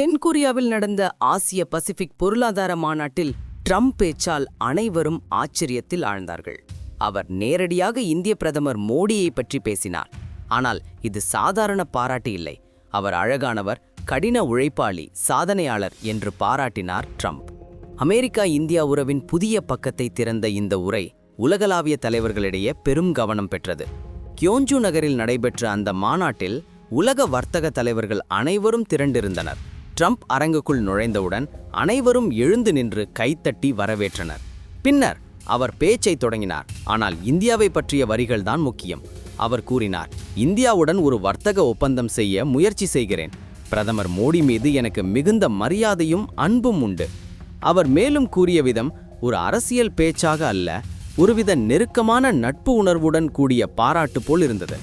தென்கொரியாவில் நடந்த ஆசிய பசிபிக் பொருளாதார மாநாட்டில் ட்ரம்ப் பேச்சால் அனைவரும் ஆச்சரியத்தில் ஆழ்ந்தார்கள். அவர் நேரடியாக இந்திய பிரதமர் மோடியை பற்றி பேசினார். ஆனால் இது சாதாரண பாராட்டு இல்லை. அவர் அழகானவர் கடின உழைப்பாளி சாதனையாளர் என்று பாராட்டினார் ட்ரம்ப். அமெரிக்கா இந்தியா உறவின் புதிய பக்கத்தை திறந்த இந்த உரை உலகளாவிய தலைவர்களிடையே பெரும் கவனம் பெற்றது. கியோஞ்சு நகரில் நடைபெற்ற அந்த மாநாட்டில் உலக வர்த்தக தலைவர்கள் அனைவரும் திரண்டிருந்தனர். ட்ரம்ப் அரங்குக்குள் நுழைந்தவுடன் அனைவரும் எழுந்து நின்று கைத்தட்டி வரவேற்றனர். பின்னர் அவர் பேச்சை தொடங்கினார். ஆனால் இந்தியாவை பற்றிய வரிகள்தான் முக்கியம் அவர் கூறினார். இந்தியாவுடன் ஒரு வர்த்தக ஒப்பந்தம் செய்ய முயற்சி செய்கிறேன். பிரதமர் மோடி மீது எனக்கு மிகுந்த மரியாதையும் அன்பும் உண்டு. அவர் மேலும் கூறிய விதம் ஒரு அரசியல் பேச்சாக அல்ல ஒருவித நெருக்கமான நட்பு உணர்வுடன் கூடிய பாராட்டு போல் இருந்தது.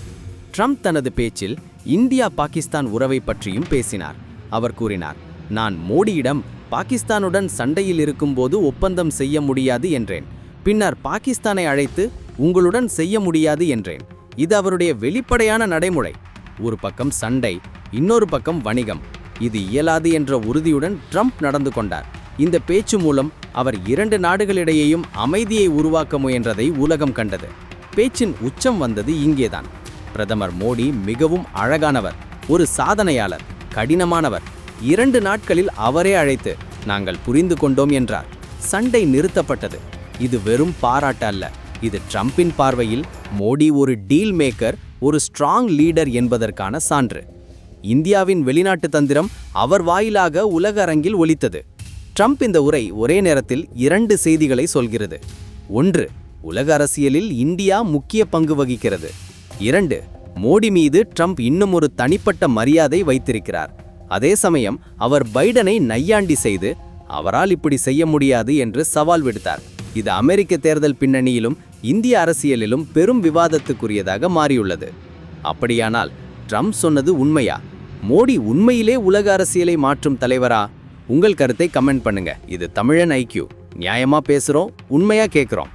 ட்ரம்ப் தனது பேச்சில் இந்தியா பாகிஸ்தான் உறவை பற்றியும் பேசினார். அவர் கூறினார் நான் மோடியிடம் பாகிஸ்தானுடன் சண்டையில் இருக்கும்போது ஒப்பந்தம் செய்ய முடியாது என்றேன். பின்னர் பாகிஸ்தானை அழைத்து உங்களுடன் செய்ய முடியாது என்றேன். இது அவருடைய வெளிப்படையான நடைமுறை. ஒரு பக்கம் சண்டை இன்னொரு பக்கம் வணிகம். இது இயலாது என்ற உறுதியுடன் ட்ரம்ப் நடந்து கொண்டார். இந்த பேச்சு மூலம் அவர் இரண்டு நாடுகளிடையேயும் அமைதியை உருவாக்க முயன்றதை உலகம் கண்டது. பேச்சின் உச்சம் வந்தது இங்கேதான். பிரதமர் மோடி மிகவும் அழகானவர் ஒரு சாதனையாளர். கடினமானவர். இரண்டு நாட்களில் அவரே அழைத்து நாங்கள் புரிந்து கொண்டோம் என்றார். சண்டை நிறுத்தப்பட்டது. இது வெறும் பாராட்டு அல்ல. இது ட்ரம்பின் பார்வையில் மோடி ஒரு டீல் மேக்கர் ஒரு ஸ்ட்ராங் லீடர் என்பதற்கான சான்று. இந்தியாவின் வெளிநாட்டு தந்திரம் அவர் வாயிலாக உலக அரங்கில் ஒலித்தது. ட்ரம்ப் இந்த உரை ஒரே நேரத்தில் இரண்டு செய்திகளை சொல்கிறது. ஒன்று உலக அரசியலில் இந்தியா முக்கிய பங்கு வகிக்கிறது. இரண்டு மோடி மீது ட்ரம்ப் இன்னும் ஒரு தனிப்பட்ட மரியாதை வைத்திருக்கிறார். அதே சமயம் அவர் பைடனை நையாண்டி செய்து அவரால் இப்படி செய்ய முடியாது என்று சவால் விடுத்தார். இது அமெரிக்க தேர்தல் பின்னணியிலும் இந்திய அரசியலிலும் பெரும் விவாதத்துக்குரியதாக மாறியுள்ளது. அப்படியானால் ட்ரம்ப் சொன்னது உண்மையா? மோடி உண்மையிலே உலக அரசியலை மாற்றும் தலைவரா? உங்கள் கருத்தை கமெண்ட் பண்ணுங்க. இது தமிழன் ஐக்கியூ நியாயமா பேசுறோம் உண்மையா கேட்குறோம்